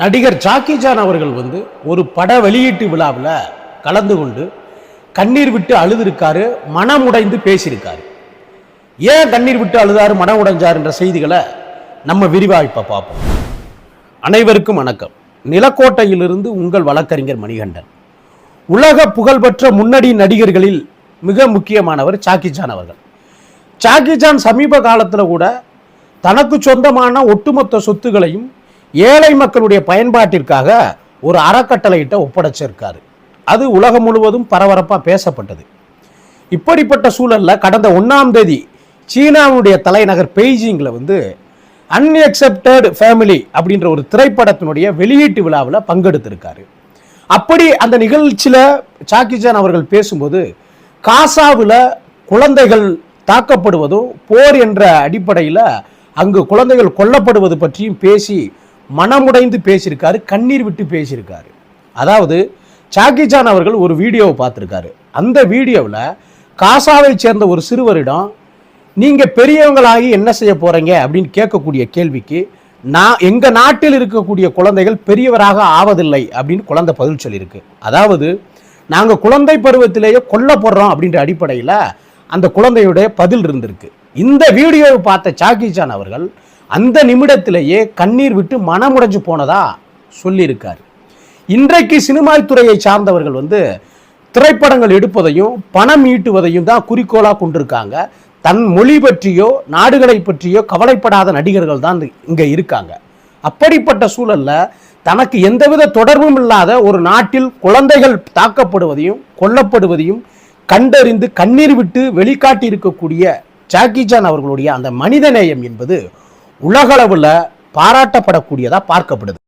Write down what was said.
நடிகர் Jackie Chan அவர்கள் வந்து ஒரு பட வெளியீட்டு விழாவில் கலந்து கொண்டு கண்ணீர் விட்டு அழுதுருக்காரு மனமுடைந்து பேசியிருக்காரு. ஏன் கண்ணீர் விட்டு அழுதாரு மனம் உடைஞ்சார் என்ற செய்திகளை நம்ம விரிவாக இப்போ பார்ப்போம். அனைவருக்கும் வணக்கம். நிலக்கோட்டையிலிருந்து உங்கள் வழக்கறிஞர் மணிகண்டன். உலக புகழ்பெற்ற முன்னணி நடிகர்களில் மிக முக்கியமானவர் சாக்கி ஜான் அவர்கள். சாக்கி ஜான் சமீப காலத்தில் கூட தனக்கு சொந்தமான ஒட்டுமொத்த சொத்துகளையும் ஏழை மக்களுடைய பயன்பாட்டிற்காக ஒரு அறக்கட்டளையிட்ட ஒப்படைச்சிருக்காரு. அது உலகம் முழுவதும் பரபரப்பாக பேசப்பட்டது. இப்படிப்பட்ட சூழலில் கடந்த ஒன்றாம் தேதி சீனாவுடைய தலைநகர் பெய்ஜிங்கில் வந்து அன்எக்செப்டட் ஃபேமிலி அப்படின்ற ஒரு திரைப்படத்தினுடைய வெளியீட்டு விழாவில் பங்கெடுத்திருக்காரு. அப்படி அந்த நிகழ்ச்சியில் சாக்கிஜான் அவர்கள் பேசும்போது காசாவில் குழந்தைகள் தாக்கப்படுவதும் போர் என்ற அடிப்படையில் அங்கு குழந்தைகள் கொல்லப்படுவது பற்றியும் பேசி மனமுடைந்து பேசியிருக்காரு கண்ணீர் விட்டு பேசியிருக்காரு. அதாவது சாக்கிஜான் அவர்கள் ஒரு வீடியோவை பார்த்துருக்காரு. அந்த வீடியோவில் காசாவை சேர்ந்த ஒரு சிறுவரிடம் நீங்கள் பெரியவங்களாகி என்ன செய்ய போகிறீங்க அப்படின்னு கேட்கக்கூடிய கேள்விக்கு நான் எங்கள் நாட்டில் இருக்கக்கூடிய குழந்தைகள் பெரியவராக ஆவதில்லை அப்படின்னு குழந்தை பதில் சொல்லியிருக்கு. அதாவது நாங்கள் குழந்தை பருவத்திலேயே கொல்லப்படுறோம் அப்படின்ற அடிப்படையில் அந்த குழந்தையுடைய பதில் இருந்திருக்கு. இந்த வீடியோவை பார்த்த சாக்கிஜான் அவர்கள் அந்த நிமிடத்திலேயே கண்ணீர் விட்டு மனமுடைஞ்சு போனதா சொல்லியிருக்கார். இன்றைக்கு சினிமா துறையை சார்ந்தவர்கள் வந்து திரைப்படங்கள் எடுப்பதையும் பணம் ஈட்டுவதையும் தான் குறிக்கோளாக கொண்டிருக்காங்க. தன் மொழி பற்றியோ நாடுகளை பற்றியோ கவலைப்படாத நடிகர்கள் தான் இங்கே இருக்காங்க. அப்படிப்பட்ட சூழல்ல தனக்கு எந்தவித தொடர்பும் இல்லாத ஒரு நாட்டில் குழந்தைகள் தாக்கப்படுவதையும் கொல்லப்படுவதையும் கண்டறிந்து கண்ணீர் விட்டு வெளிக்காட்டி இருக்கக்கூடிய ஜாக்கி சான் அவர்களுடைய அந்த மனிதநேயம் என்பது உலகளவில் பாராட்டப்படக்கூடியதாக பார்க்கப்படுது.